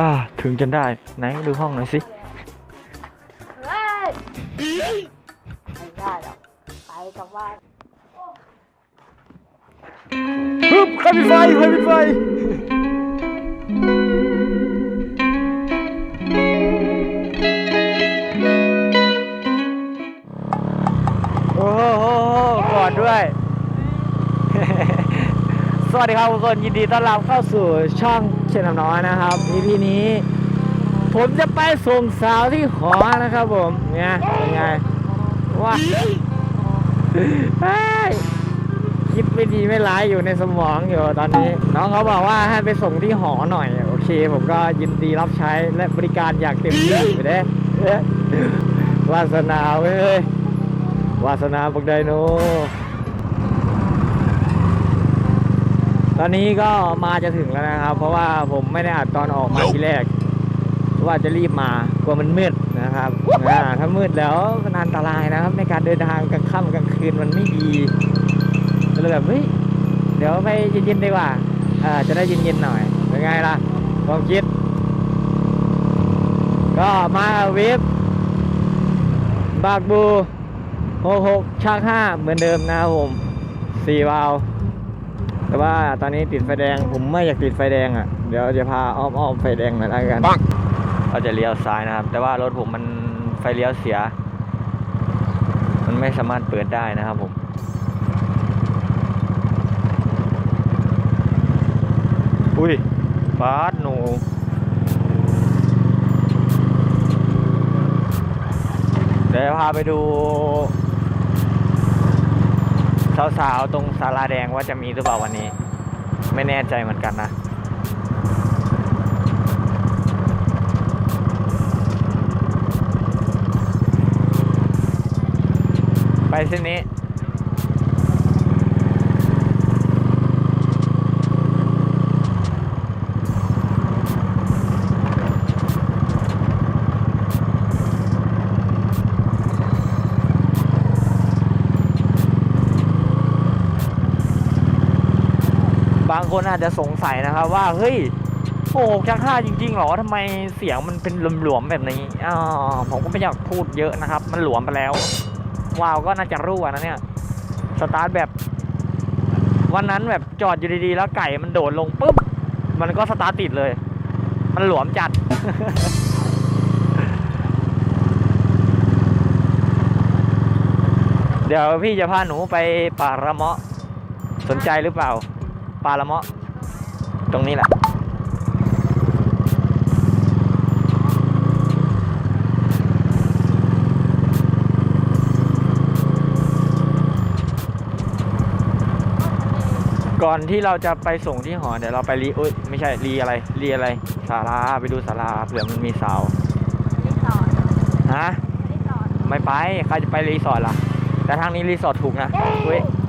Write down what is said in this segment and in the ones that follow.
อ่าถึงจนได้ ไหนดูห้องหน่อยสิเฮ้ยไม่ได้หรอกไปกับว่าฮึบใครปิดไฟใครปิดไฟโอ้โหกอดด้วย สวัสดีครับทุกคนยินดีต้อนรับเข้าสู่ช่อง เชนน้อยนะครับ EP นี้ ผมจะไปส่งสาวที่หอนะครับผมเนี่ยเป็นไงว่าคิดไม่ดีไม่ร้ายอยู่ในสมองอยู่ตอนนี้ น้องเขาบอกว่าให้ไปส่งที่หอหน่อย โอเค ผมก็ยินดีรับใช้และบริการอยางเต็มที่ไปเด้เอ๊ะวาสนาเว้ยวาสนาบักไดโน ตอนนี้ก็มาจะถึงแล้วนะครับ เพราะว่าผมไม่ได้อัดตอนออกมาทีแรกว่าจะรีบมากลัวมันมืดนะครับอ่าถ้ามืดแล้วมันอันตรายนะครับ ในการเดินทางกลางค่ำกลางคืนมันไม่ดีก็เลยแบบเฮ้ยเดี๋ยวไปเย็นๆดีกว่าอ่าจะได้เย็นๆหน่อยเป็นไงล่ะความคิด ก็มาเวฟบากบูหกหกชักห้าเหมือนเดิมนะครับผมสี่วาล์ว แต่ว่าตอนนี้ติดไฟแดง ผมไม่อยากติดไฟแดงอะ เดี๋ยวจะพาอ้อมอ้อมไฟแดงหน่อยละกันเราจะเลี้ยวซ้ายนะครับ แต่ว่ารถผมมันไฟเลี้ยวเสีย มันไม่สามารถเปิดได้นะครับผมอุ้ยฟาดหนูเดี๋ยวพาไปดู สาวๆ ตรงศาลาแดงว่าจะมีหรือเปล่าวันนี้ ไม่แน่ใจเหมือนกันนะไปเส้นนี้ คนอาจจะสงสัยนะครับว่าเฮ้ยโอ้ชักห้าจริงๆหรอทำไมเสียงมันเป็นหลวมๆแบบนี้อ่าผมก็ไม่อยากพูดเยอะนะครับ มันหลวมไปแล้ว วาวก็น่าจะรั่วนะเนี่ยสตาร์ทแบบวันนั้นแบบจอดอยู่ดีๆ แล้วไก่มันโดดลงปุ๊บ มันก็สตาร์ทติดเลย มันหลวมจัด เดี๋ยวพี่จะพาหนูไปป่าระเมาะสนใจหรือเปล่า ปลาละเมาะ ตรงนี้แหละ ก่อนที่เราจะไปส่งที่หอ เดี๋ยวเราไปรีอุ้ยไม่ใช่รีอะไรรีอะไรศาลาไปดูศาลาเผื่อมันมีเสารีสอร์ทฮะรีสอร์ทไม่ไปใครจะไปรีสอร์ทล่ะ แต่ทางนี้รีสอร์ทถูกนะเว้ยเอา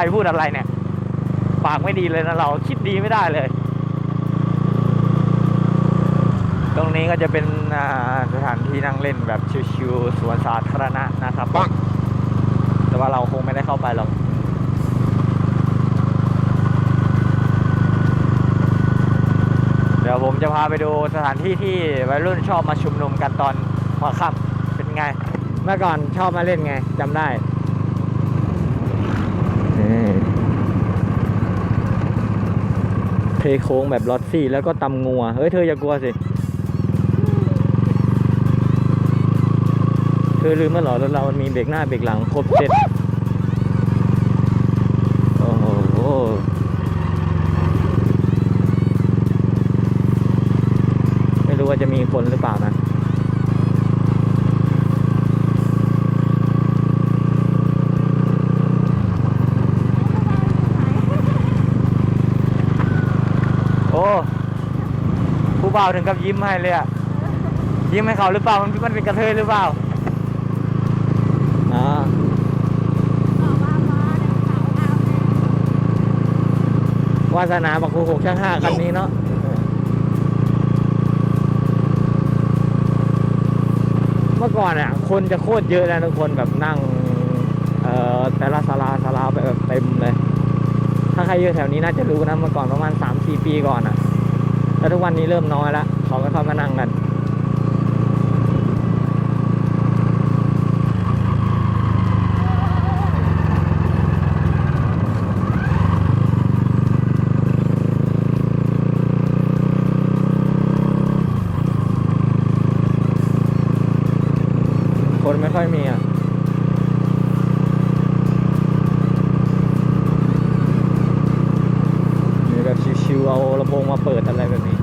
ใครพูดอะไรเนี่ย ปากไม่ดีเลยนะเราคิดดีไม่ได้เลย ตรงนี้ก็จะเป็นอ่าสถานที่นั่งเล่นแบบชิวๆสวนสาธารณะนะครับ แต่ว่าเราคงไม่ได้เข้าไปหรอกเดี๋ยวผมจะพาไปดูสถานที่ที่วัยรุ่นชอบมาชุมนุมกันตอนหัวค่ำเป็นไง เมื่อก่อนชอบมาเล่นไงจำได้นี่ เทโค้งแบบลอตซี่ แล้วก็ตำงัว เฮ้ย เธออย่ากลัวสิ เธอลืมเมื่อหรอรถเรามันมีเบรกหน้าเบรกหลังครบเซ็ตโอ้โหไม่รู้ว่าจะมีคนหรือเปล่านะ ผู้บ่าวถึงกับยิ้มให้เลยอะยิ้มให้เขาหรือเปล่ามันมันเป็นกระเทยหรือเปล่าอ่าบอกว่ามาเดี๋ยวเสาร์เอาวาสนาบักคูหกช่างห้าคันนี้เนาะเมื่อก่อนอะ คนจะโคตรเยอะนะทุกคนแบบนั่ง เอ่อแต่ละศาลาศาลาแบบเต็มเลย ถ้าใครอยู่แถวนี้น่าจะรู้นะเมื่อก่อนประมาณสาม สี่ปีก่อนอะ แล้วทุกวันนี้เริ่มน้อยละเขาไม่ค่อยมานั่งกันไม่ค่อยมีอะ มีแบบชิวๆเอาลำโพงมาเปิดอะไรแบบนี้ ค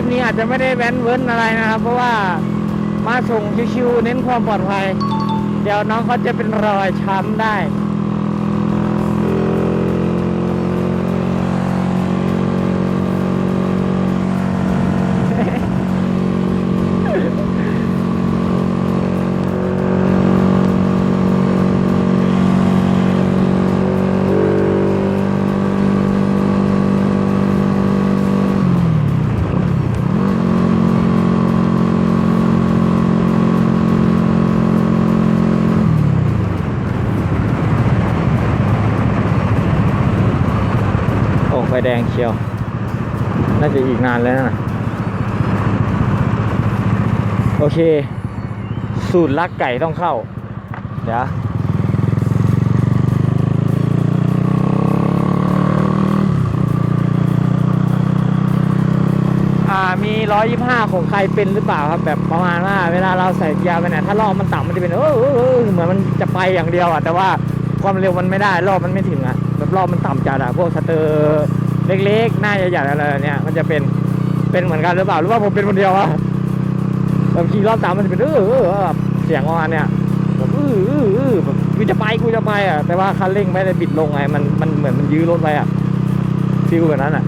ลิปนี้อาจจะไม่ได้แว้นเว้นอะไรนะครับ เพราะว่ามาส่งชิวๆเน้นความปลอดภัย เดี๋ยวน้องเขาจะเป็นรอยช้ำได้ แดงเชียว น่าจะอีกนานแล้วนะโอเค สูตรลักไก่ต้องเข้า เดี๋ยวอ่ามี125ของใครเป็นหรือเปล่าครับ แบบประมาณว่าเวลาเราใส่เกียร์ไปเนี่ยถ้ารอบมันต่ำมันจะเป็นเออเออเออเหมือนมันจะไปอย่างเดียวอะแต่ว่าความเร็วมันไม่ได้รอบมันไม่ถึงอะแบบรอบมันต่ำจัดอะพวกสเตอร์ เล็กๆ หน้าใหญ่ๆอะไรเนี่ย มันจะเป็นเป็นเหมือนกันหรือเปล่าหรือว่าผมเป็นคนเดียวอะแบบขี่รอบต่ำมันจะเป็นเออเออเสียงประมาณเนี้ยแบบเออเออเออแบบกูจะไปกูจะไปอะแต่ว่าคันเร่งไม่ได้บิดลงไงมันมันเหมือนมันยื้อรถไปอะฟิลแบบนั้นอะ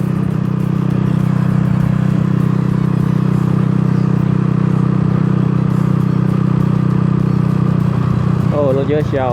โอ้รถเยอะเชียว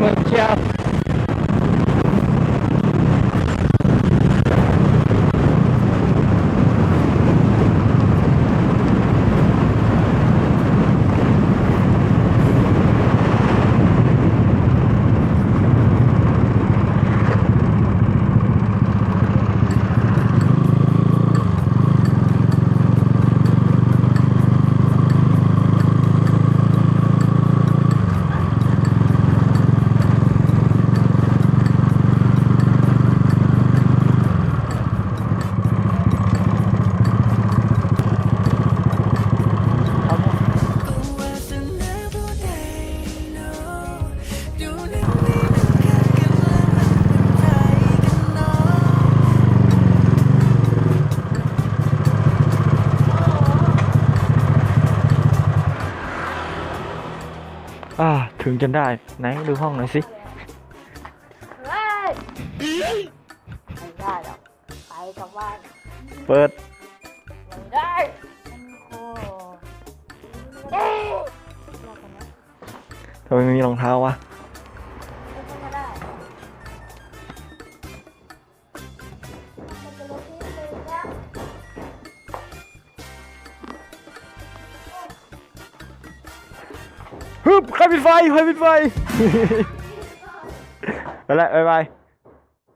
คน เองเชียวอ่าถึงจนได้ ไหนดูห้องหน่อยสิเฮ้ยไม่ได้หรอกไปกลับบ้านเปิดไม่ได้โอ้เอ๊ะรอก่อนนะ ทำไมไม่มีรองเท้าวะ ฮึบใครปิดไฟปิดไฟ ไปแล้วบ๊ายบาย